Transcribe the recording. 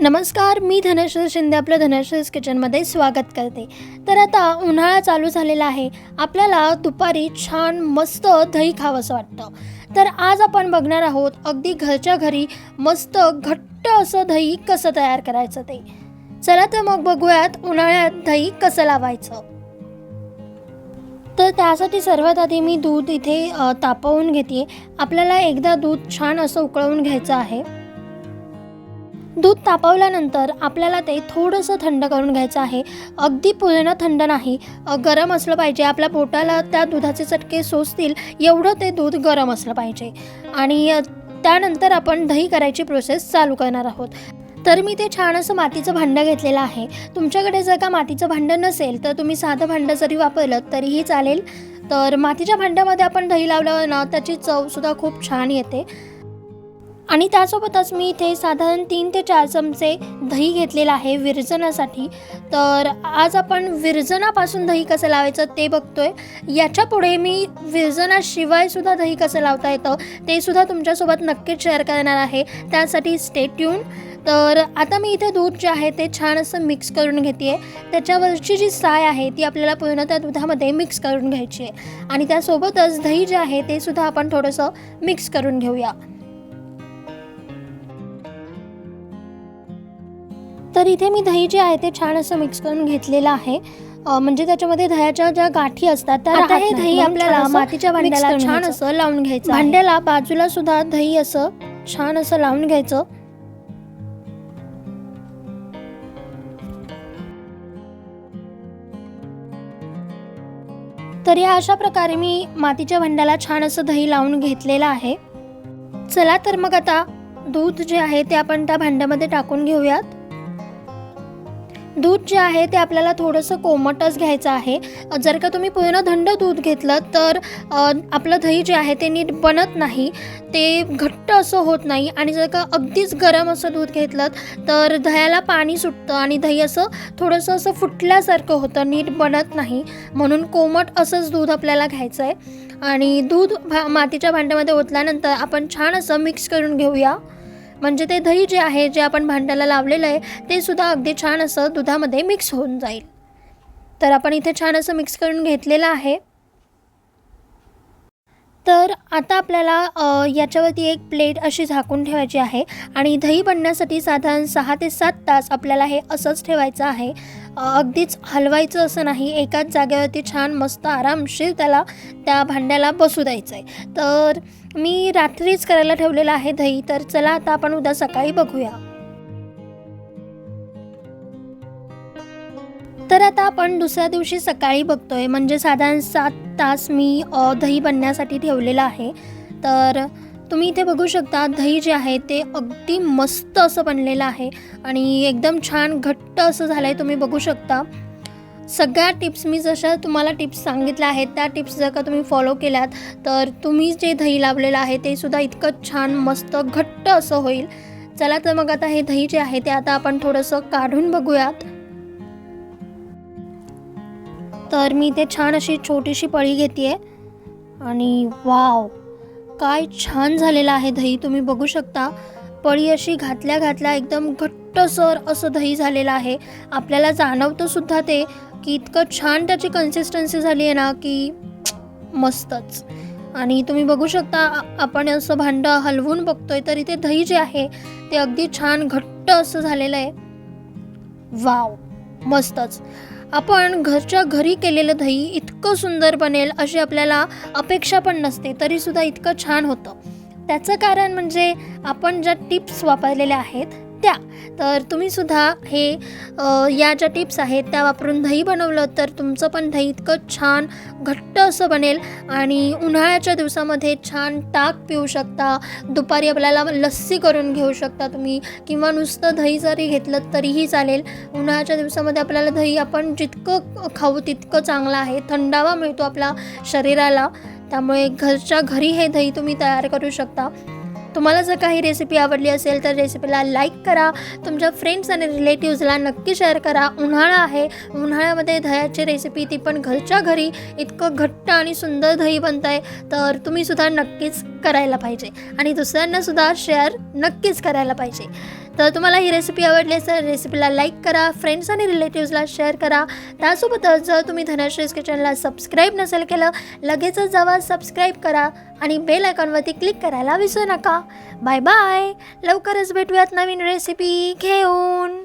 नमस्कार मी धनश्री शिंदे आपलं धनश्रीज किचनमध्ये स्वागत करते. तर आता उन्हाळा चालू झालेला आहे. आपल्याला दुपारी छान मस्त दही खावंसं वाटतं. तर आज आपण बघणार आहोत अगदी घरच्या घरी मस्त घट्ट असं दही कसं तयार करायचं ते. चला तर मग बघूयात उन्हाळ्यात दही कसं लावायचं. तर त्यासाठी सर्वात आधी मी दूध इथे तापवून घेते. आपल्याला एकदा दूध छान असं उकळवून घ्यायचं आहे. दूध तापवल्यानंतर आपल्याला ते थोडंसं थंड करून घ्यायचं आहे. अगदी पूर्ण थंड नाही. गरम असलं पाहिजे. आपल्या पोटाला त्या दुधाचे चटके सोसतील एवढं ते दूध गरम असलं पाहिजे. आणि त्यानंतर आपण दही करायची प्रोसेस चालू करणार आहोत. तर मी ते छान असं मातीचं भांडं घेतलेलं आहे. तुमच्याकडे जर का मातीचं भांडं नसेल तर तुम्ही साधं भांडं जरी वापरलं तरीही चालेल. तर मातीच्या भांड्यामध्ये आपण दही लावल्यावर ना त्याची चवसुद्धा खूप छान येते. आणि त्यासोबतच मी इथे साधारण तीन ते चार चमचे दही घेतलेलं आहे विरजनासाठी. तर आज आपण विरजनापासून दही कसं लावायचं ते बघतोय. याच्यापुढे मी विरजनाशिवाय सुद्धा दही कसं लावता येतं ते सुद्धा तुमच्यासोबत नक्कीच शेअर करणार आहे. त्यासाठी स्टेट्यून तर आता मी इथे दूध जे आहे ते छान असं मिक्स करून घेते आहे त्याच्यावरची जी साय आहे ती आपल्याला पूर्ण त्या दुधामध्ये मिक्स करून घ्यायची आहे. आणि त्यासोबतच दही जे आहे ते सुद्धा आपण थोडंसं मिक्स करून घेऊया. तर इथे मी दही जे आहे ते छान असं मिक्स करून घेतलेलं आहे म्हणजे त्याच्यामध्ये दह्याच्या ज्या गाठी असतात त्या हे. दही आपल्याला मातीच्या भांड्याला छान. असं लावून घ्यायचं. भांड्याला बाजूला सुद्धा दही असं छान असं लावून घ्यायचं तर या अशा प्रकारे मी मातीच्या भांड्याला छान असं दही लावून घेतलेलं आहे चला तर मग आता दूध जे आहे ते आपण त्या भांड्यामध्ये टाकून घेऊयात दूध जे आहे ते आपल्याला थोडंसं कोमटच घ्यायचं आहे. जर का तुम्ही पूर्ण थंड दूध घेतलं तर आपलं दही जे आहे ते नीट बनत नाही. ते घट्ट असं होत नाही आणि जर का अगदीच गरम असं दूध घेतलं तर दह्याला पाणी सुटतं आणि दही असं थोडंसं असं फुटल्यासारखं होतं नीट बनत नाही. म्हणून कोमट असंच दूध आपल्याला घ्यायचं आहे. आणि दूध भा मातीच्या भांड्यामध्ये ओतल्यानंतर आपण छान असं मिक्स करून घेऊया. म्हणजे ते दही जे आहे जे आपण भांड्याला लावलेलं आहे ते सुद्धा अगदी छान असं दुधामध्ये मिक्स होऊन जाईल. तर आपण इथे छान असं मिक्स करून घेतलेलं आहे. आता आपल्याला याच्यावरती एक प्लेट अशी झाकून ठेवायची आहे आणि दही बनण्यासाठी साधारण सहा ते सात तास आपल्याला हे असंच ठेवायचं आहे. अगदीच हलवायचं असं नाही एकाच जागेवरती छान मस्त आरामशीर त्याला त्या भांड्याला बसू द्यायचं आहे तर मी रात्रीच करायला ठेवलेलं आहे दही तर चला आता आपण उद्या सकाळी बघूया. तर आता आपण दुसऱ्या दिवशी सकाळी बघतोय. म्हणजे साधारण सात तास मी दही बनण्यासाठी ठेवलेलं आहे. तर तुम्ही इथे बघू शकता दही जे आहे ते अगदी मस्त असं बनलेलं आहे आणि एकदम छान घट्ट असं झालं आहे तुम्ही बघू शकता. सगळ्या टिप्स मी जशा तुम्हाला टिप्स सांगितल्या आहेत त्या टिप्स जर का तुम्ही फॉलो केल्यात तर तुम्ही जे दही लावलेलं आहे ते सुद्धा इतकं छान मस्त घट्ट असं होईल. चला तर मग आता हे दही जे आहे ते आता आपण थोडंसं काढून बघूयात. तर मी ते छान अशी छोटीशी पळी घेते आणि वाव काय छान झालेलं आहे दही. तुम्ही बघू शकता पळी अशी घातल्या घातल्या एकदम घट्टसर असं दही झालेलं आहे. आपल्याला जाणवतं सुद्धा ते की इतकं छान त्याची कन्सिस्टन्सी झाली आहे ना की मस्तच. आणि तुम्ही बघू शकता आपण असं भांडं हलवून बघतोय तर इथे दही जे आहे ते अगदी छान घट्ट असं झालेलं आहे. वाव मस्तच. आपण घरच्या घरी केलेलं दही इतकं सुंदर बनेल अशी आपल्याला अपेक्षा पण नसते तरीसुद्धा इतकं छान होतं. त्याचं कारण म्हणजे आपण ज्या टिप्स वापरलेल्या आहेत त्या तर तुम्हीसुद्धा हे या ज्या टिप्स आहेत त्या वापरून दही बनवलं तर तुमचं पण दही इतकं छान घट्ट असं बनेल आणि उन्हाळ्याच्या दिवसामध्ये छान ताक पिऊ शकता. दुपारी आपल्याला लस्सी करून घेऊ शकता तुम्ही किंवा नुसतं दही जरी घेतलं तरीही चालेल. उन्हाळ्याच्या दिवसामध्ये आपल्याला दही आपण जितकं खाऊ तितकं चांगलं आहे. थंडावा मिळतो आपल्या शरीराला. त्यामुळे घरच्या घरी हे दही तुम्ही तयार करू शकता. तुम्हाला जर काही रेसिपी आवडली असेल तर रेसिपीला लाईक करा. तुमच्या फ्रेंड्स आणि रिलेटिव्सला नक्की शेअर करा. उन्हाळा आहे. उन्हाळ्यामध्ये दह्याची रेसिपी ती पण घरच्या घरी इतकं घट्ट आणि सुंदर दही बनतं आहे तर तुम्हीसुद्धा नक्कीच करायला पाहिजे. आणि दुसऱ्यांनासुद्धा शेअर नक्कीच करायला पाहिजे. तर तुम्हाला ही रेसिपी आवडली असेल रेसिपीला लाईक करा फ्रेंड्स आणि रिलेटिव्सला शेअर करा. त्यासोबतच जर तुम्ही धनश्रीज किचनला सबस्क्राईब नसेल केलं लगेचच जावा सबस्क्राईब करा आणि बेल आयकॉनवरती क्लिक करायला विसरू नका. बाय बाय लवकरच भेटूयात नवीन रेसिपी घेऊन.